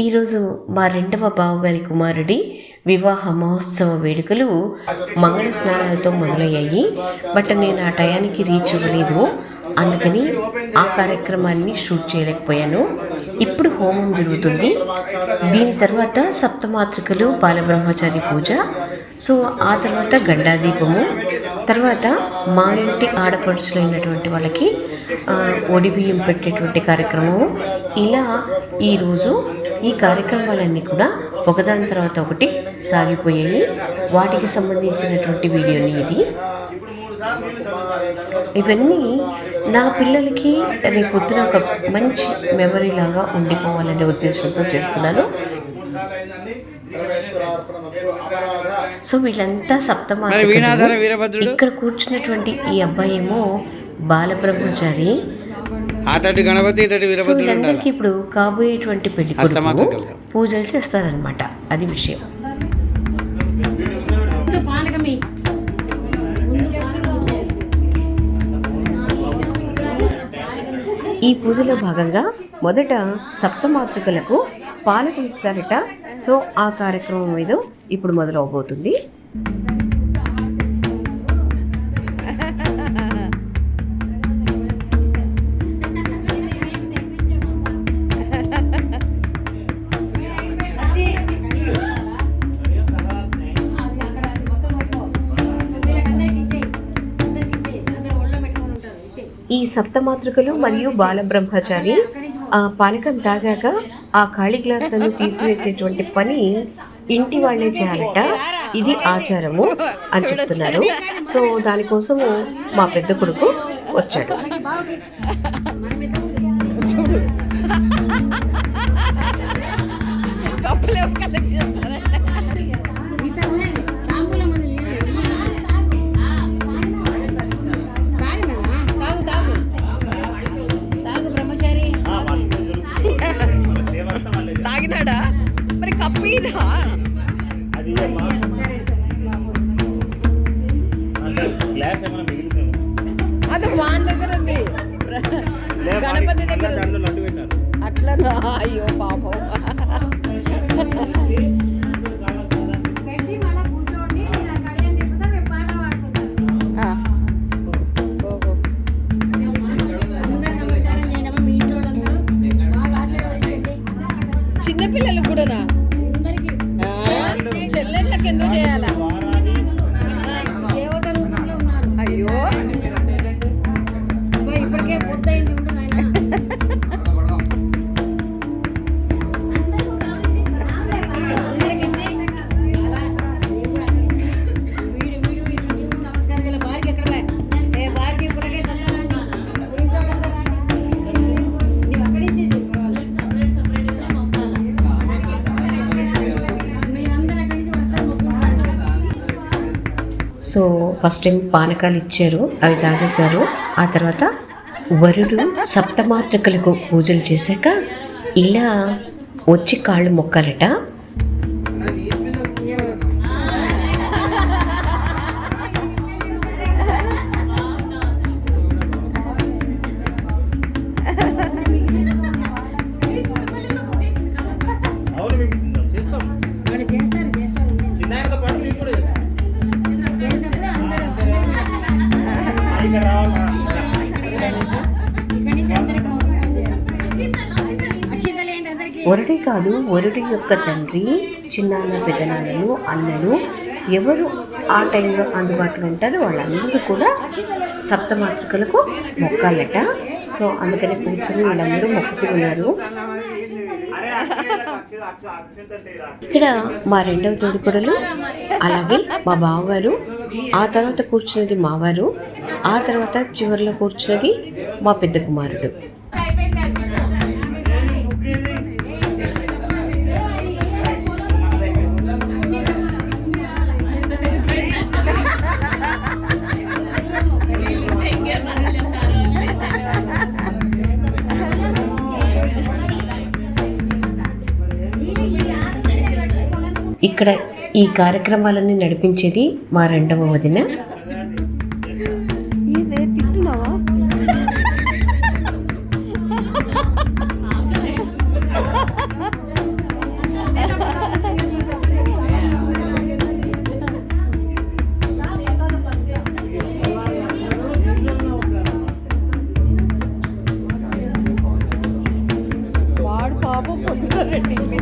ఈరోజు మా రెండవ బావగారి కుమారుడి వివాహ మహోత్సవ వేడుకలు మంగళ స్నానాలతో మొదలయ్యాయి. బట్ నేను ఆ టయానికి రీచ్ అవ్వలేదు. అందుకని ఆ కార్యక్రమాన్ని షూట్ చేయలేకపోయాను. ఇప్పుడు హోమం జరుగుతుంది. దీని తర్వాత సప్తమాతృకలు బాలబ్రహ్మచారి పూజ. సో ఆ తర్వాత గండాదీపము. తర్వాత మా ఇంటి ఆడపడుచులైనటువంటి వాళ్ళకి ఒడిబియ్యం పెట్టేటువంటి కార్యక్రమము. ఇలా ఈరోజు ఈ కార్యక్రమాలన్నీ కూడా ఒకదాని తర్వాత ఒకటి సాగిపోయాయి. వాటికి సంబంధించినటువంటి వీడియోని ఇది ఇవన్నీ నా పిల్లలకి రేపొద్దున ఒక మంచి మెమరీ లాగా ఉండిపోవాలనే ఉద్దేశంతో చేస్తున్నాను. సో వీళ్ళంతా వీరభద్రుడు? ఇక్కడ కూర్చున్నటువంటి ఈ అబ్బాయి ఏమో బాలబ్రహ్మచారి. అతడి గణపతి ఇతడి వీరభద్రుడు ఇప్పుడు కాబోయేటువంటి పెళ్ళి. పూజలు చేస్తారనమాట అది విషయం. ఈ పూజలో భాగంగా మొదట సప్తమాతృకలకు పాలకు ఇస్తారట సో ఆ కార్యక్రమం మీద ఇప్పుడు మొదలవబోతుంది. ఈ సప్తమాతృకలు మరియు బాలబ్రహ్మచారి ఆ పానకం తాగాక ఆ ఖాళీ గ్లాసులను తీసివేసేటువంటి పని ఇంటి వాళ్ళే చేయాలట. ఇది ఆచారము అని చెప్తున్నారు. సో దానికోసము మా పెద్ద కొడుకు వచ్చాడు. గ్లాస్ ఏమైనా మిగిలిందేమో. అది వాన్ దగ్గర ఉంది. గణపతి దగ్గర అట్లా అయ్యో పాపం. సో ఫస్ట్ టైం పానకాలు ఇచ్చారు అవి తాగేశారు. ఆ తర్వాత వరుడు సప్తమాతృకలకు పూజలు చేశాక ఇలా వచ్చి కాళ్ళు మొక్కాలట ఒరటి కాదు వరుడి యొక్క తండ్రి చిన్నాన్న పెద్దనాన్నలు అన్నలు ఎవరు ఆ టైంలో అందుబాటులో ఉంటారో వాళ్ళందరూ కూడా సప్తమాతృకలకు మొక్కాలట. సో అందుకని కూర్చొని వాళ్ళందరూ మొక్కుతూ ఉన్నారు. ఇక్కడ మా రెండవ తోడికొడలు అలాగే మా బావగారు ఆ తర్వాత కూర్చున్నది మావారు ఆ తర్వాత చివరిలో కూర్చున్నది మా పెద్ద కుమారుడు. ఇక్కడ ఈ కార్యక్రమాలన్నీ నడిపించేది మా రెండవ వదిన. వాడు పాపం పొద్దున రెండు ఇడ్లీ